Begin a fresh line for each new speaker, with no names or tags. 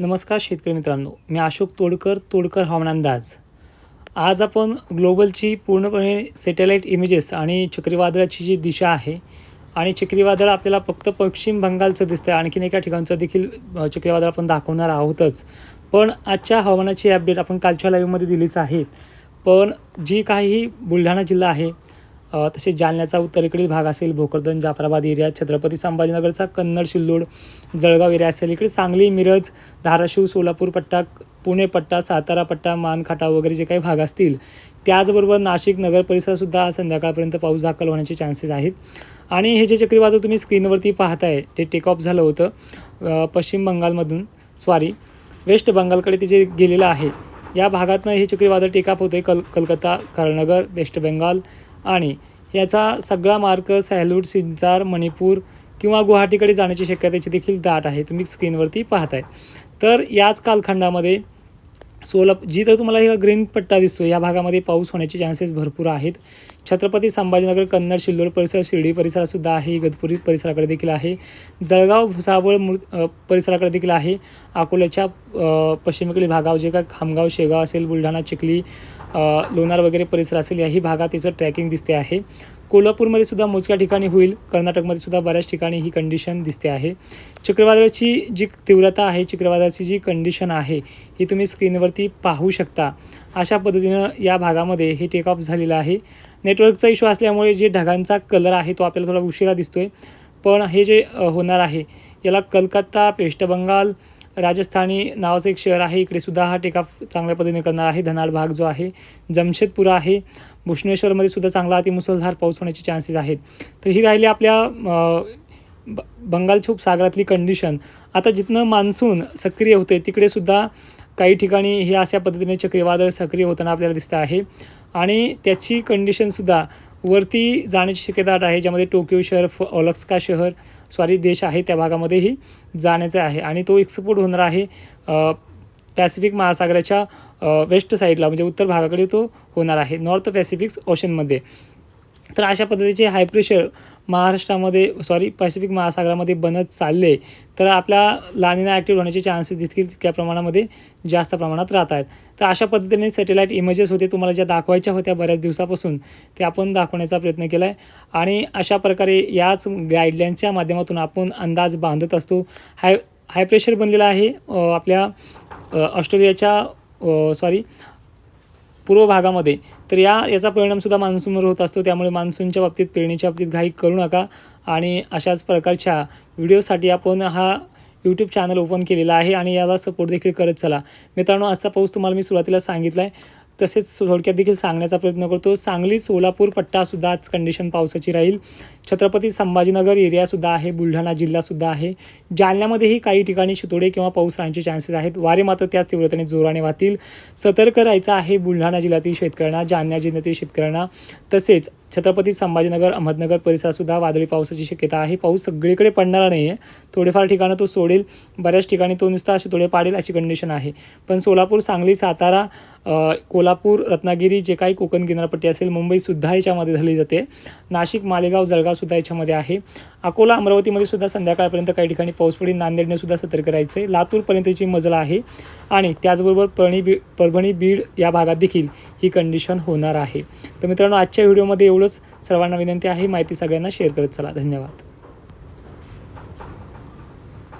नमस्कार शेतकरी मित्रांनो मी अशोक तोडकर तोडकर हवामान अंदाज. आज आपण ग्लोबलची पूर्णपणे सॅटेलाईट इमेजेस आणि चक्रीवादळाची जी दिशा आहे आणि चक्रीवादळ आपल्याला फक्त पश्चिम बंगालचं दिसतं आहे आणखीन एका ठिकाणचं देखील चक्रीवादळ आपण दाखवणार आहोतच. पण आजच्या हवामानाची अपडेट आपण कालच्या लाईव्हमध्ये दिलीच आहे. पण जी काही बुलढाणा जिल्हा आहे तसेच जालन्याचा उत्तरेकडील भाग असेल भोकरदन जाफराबाद एरिया छत्रपती संभाजीनगरचा कन्नड सिल्लोड जळगाव एरिया असेल. इकडे सांगली मिरज धाराशिव सोलापूर पट्टा पुणे पट्टा सातारा पट्टा मानखाटा वगैरे जे काही भाग असतील त्याचबरोबर नाशिक नगर परिसरसुद्धा संध्याकाळपर्यंत पाऊस दाखल होण्याचे चान्सेस आहेत. आणि हे जे चक्रीवादळ तुम्ही स्क्रीनवरती पाहताय ते टेक ऑफ झालं होतं पश्चिम बंगालमधून सॉरी वेस्ट बंगालकडे ते जे गेलेलं आहे या भागातनं हे चक्रीवादळ टेकअप होते कल कलकत्ता करनगर वेस्ट बेंगाल आणि याचा सगळा मार्ग सॅल्यूट सिंचार मणिपूर किंवा गुवाहाटीकडे जाण्याची शक्यतेची देखील दाट आहे. तुम्ही स्क्रीनवरती पाहताय. तर याच कालखंडामध्ये सोलाप जिथं तुम्हाला हे ग्रीन पट्टा दिसतो या भागामध्ये पाऊस होण्याचे चान्सेस भरपूर आहेत. छत्रपती संभाजीनगर कन्नड सिल्लोड परिसर शिर्डी परिसरातसुद्धा आहे इगतपुरी परिसराकडे देखील आहे. जळगाव भुसावळ मृ परिसराकडे देखील आहे. अकोल्याच्या पश्चिमेकडील भागावर जे काय खामगाव शेगाव असेल बुलढाणा चिखली लोणार वगैरे परिसर असेल याही भागात त्याचं ट्रॅकिंग दिसते आहे. कोल्हापूरमध्ये सुद्धा मोजक्या ठिकाणी होईल. कर्नाटकमध्ये सुद्धा बऱ्याच ठिकाणी ही कंडिशन दिसते आहे. चक्रवादळाची जी तीव्रता आहे चक्रवादाची जी कंडिशन आहे ही तुम्ही स्क्रीनवरती पाहू शकता. अशा पद्धतीनं या भागामध्ये हे टेक ऑफ झालेलं आहे. नेटवर्कचा इश्यू असल्यामुळे जे ढगांचा कलर आहे तो आपल्याला थोडा उशिरा दिसतोय. पण हे जे होणार आहे याला कलकत्ता वेस्ट बंगाल राजस्थानी नावाचं एक शहर आहे. इकडे सुद्धा हा टेकऑफ चांगल्या पद्धतीने करणार आहे. धनाड भाग जो आहे जमशेदपुरा आहे. भुवनेश्वरमध्ये सुद्धा चांगला अतिमुसळधार पाऊस होण्याचे चान्सेस आहेत. तर ही राहिली आपल्या ब बंगालच्या उपसागरातली कंडिशन आता जिथनं मान्सून सक्रिय होते तिकडे सुद्धा काही ठिकाणी हे अशा पद्धतीने चक्रीवादळ सक्रिय होताना आपल्याला दिसतं आहे. आणि त्याची कंडिशनसुद्धा वरती जाण्याची शक्यता आहे ज्यामध्ये टोकियो शहर फ ओलक्स्का शहर सॉरी देश आहे त्या भागामध्येही जाण्याचं आहे. आणि तो एक्सपोर्ट होणार आहे पॅसिफिक महासागराच्या वेस्ट साईडला म्हणजे उत्तर भागाकडे तो होणार आहे नॉर्थ पॅसिफिक ओशनमध्ये तर अशा पद्धतीचे हाय प्रेशर महाराष्ट्रामध्ये सॉरी पॅसिफिक महासागरामध्ये बनत चालले तर आपल्या लानीना ॲक्टिव्ह होण्याचे चान्सेस देखील तितक्या प्रमाणामध्ये जास्त प्रमाणात राहत आहेत. तर अशा पद्धतीने सॅटेलाईट इमेजेस होते तुम्हाला ज्या दाखवायच्या होत्या बऱ्याच दिवसापासून ते आपण दाखवण्याचा प्रयत्न केला आहे आणि अशा प्रकारे याच गाईडलाईनच्या माध्यमातून आपण अंदाज बांधत असतो. हाय हाय प्रेशर बनलेला आहे आपल्या ऑस्ट्रेलियाच्या सॉरी पूर्व भागामध्ये. तर या याचा परिणामसुद्धा मान्सूनवर होत असतो. त्यामुळे मान्सूनच्या बाबतीत पेरणीच्या बाबतीत घाई करू नका. आणि अशाच प्रकारच्या व्हिडिओसाठी आपण हा यूट्यूब चॅनल ओपन केलेला आहे आणि याला सपोर्ट देखील करत चला. मित्रांनो आजचा पाऊस तुम्हाला मी सुरुवातीला सांगितला आहे तसेच थोडक्यात देखील सांगण्याचा प्रयत्न करतो. सांगली सोलापूर पट्टासुद्धा आज कंडिशन पावसाची राहील. छत्रपती संभाजीनगर एरियासुद्धा आहे बुलढाणा जिल्हासुद्धा आहे. जालन्यामध्येही काही ठिकाणी शितोडे किंवा पाऊस राहण्याचे चान्सेस आहेत. वारे मात्र त्याच तीव्रतेने जोराने वाहतील. सतर्क राहायचं आहे बुलढाणा जिल्ह्यातील शेतकऱ्यांना जालना जिल्ह्यातील शेतकऱ्यांना. तसेच छत्रपती संभाजीनगर अहमदनगर परिसरातसुद्धा वादळी पावसाची शक्यता आहे. पाऊस सगळीकडे पडणारा नाही आहे थोडेफार ठिकाणं तो सोडेल. बऱ्याच ठिकाणी तो नुसता शितोडे पाडेल अशी कंडिशन आहे. पण सोलापूर सांगली सातारा कोल्हापूर रत्नागिरी जे काही कोकण किनारपट्टी असेल मुंबईसुद्धा याच्यामध्ये झाली जाते. नाशिक मालेगाव जळगावसुद्धा याच्यामध्ये आहे. अकोला अमरावतीमध्ये सुद्धा संध्याकाळपर्यंत काही ठिकाणी पाऊस पडेल. नांदेडने सुद्धा सतर्क राहायचं आहे लातूरपर्यंतची मजल आहे. आणि त्याचबरोबर परणी बी परभणी बीड या भागात देखील ही कंडिशन होणार आहे. तर मित्रांनो आजच्या व्हिडिओमध्ये एवढंच सर्वांना विनंती आहे माहिती सगळ्यांना शेअर करत चला. धन्यवाद.